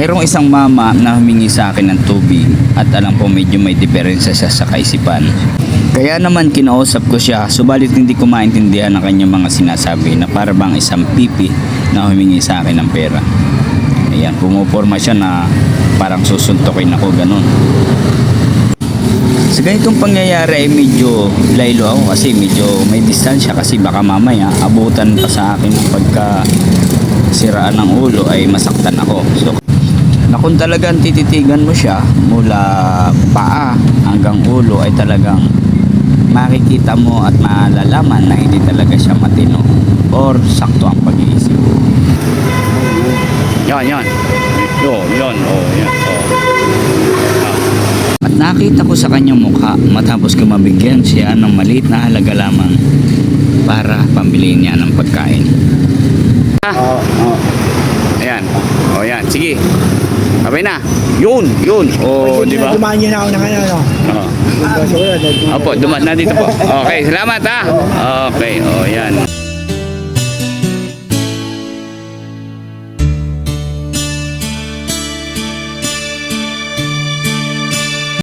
Mayroong isang mama na humingi sa akin ng tubig at alam ko medyo may diferensya siya sa kaisipan. Kaya naman kinausap ko siya subalit hindi ko maintindihan ang kanyang mga sinasabi na para bang isang pipi na humingi sa akin ng pera. Ayan, pumuporma siya na parang susuntukin ako ganun. Sa ganitong pangyayari ay medyo laylo ako kasi medyo may distansya kasi baka mamaya abutan pa sa akin pagka siraan ng ulo ay masaktan ako. So, kung talagang tititigan mo siya mula paa hanggang ulo ay talagang makikita mo at malalaman na hindi talaga siya matino or sakto ang pag-iisip. Yan, yan. Yun, yun. Oh, yan. Oh. At nakita ko sa kanyang mukha matapos ko mabigyan siya ng maliit na halaga lamang para pambili niya ng pagkain. Ah, Oo, oo. ayan. O yan, sige. Sabay na. Yun, yun. O, di ba? Dumaan niyo na ako ng ano, no? Oo. Opo, dumat na dito po. Okay, salamat ha. Okay, o yan.